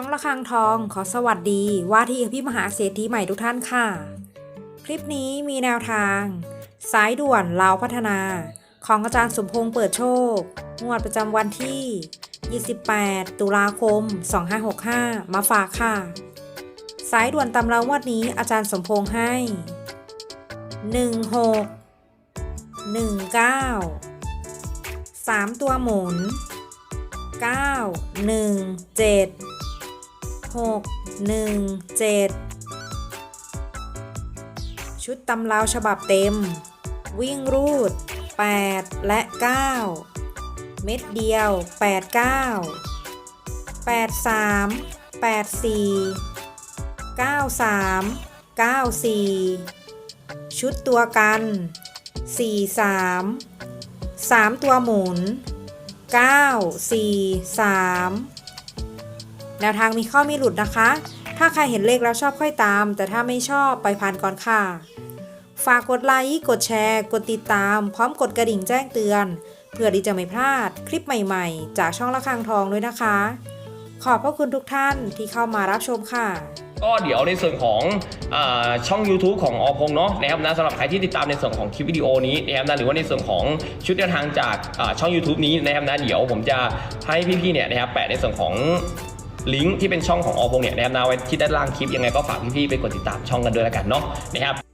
ช่องระฆังทองขอสวัสดีว่าที่พี่มหาเศรษฐีใหม่ทุกท่านค่ะ คลิปนี้มีแนวทาง สายด่วนลาวพัฒนา ของอาจารย์สมพงษ์เปิดโชคงวดประจำวันที่ 28 ตุลาคม 2565 มาฝากค่ะ สายด่วนตำรางวดนี้อาจารย์สมพงษ์ให้ 16 19 3 ตัวหมุน 9 1 7 6 1 7ชุดตำราวฉบับเต็ม วิ่งรูด 8 และ 9 เม็ดเดียว 8 9 8 3 8 4 9 3 9 4 ชุดตัวกัน 4 3 3 ตัวหมุน 9 4 3 แนวทางมีข้อมีหลุดนะคะ ถ้าใครเห็นเลขแล้วชอบค่อยตาม แต่ถ้าไม่ชอบไปผ่านก่อนค่ะ ฝากกดไลค์ กดแชร์ กดติดตาม พร้อมกดกระดิ่งแจ้งเตือน เพื่อที่จะไม่พลาดคลิปใหม่ๆ จากช่องละครังทองด้วยนะคะ ขอบพระคุณทุกท่านที่เข้ามารับชมค่ะ ก็เดี๋ยวในส่วนของอช่อง YouTube ของอพงษ์เนาะนะครับนะสำหรับใครที่ติดตามในส่วนของคลิปวิดีโอนี้นะครับนะหรือว่าในส่วนของชุดแนวทางจากอ่าช่อง YouTube นี้นะครับนะเดี๋ยวผมจะให้พี่ๆเนี่ยนะครับแปะในส่วนของ ลิงก์ที่เป็นช่องของอพงเนี่ยนะครับนะไว้ที่ด้านล่างคลิปยังไงก็ฝากพี่ๆไปกดติดตามช่องกันด้วยแล้วกันเนาะนะครับ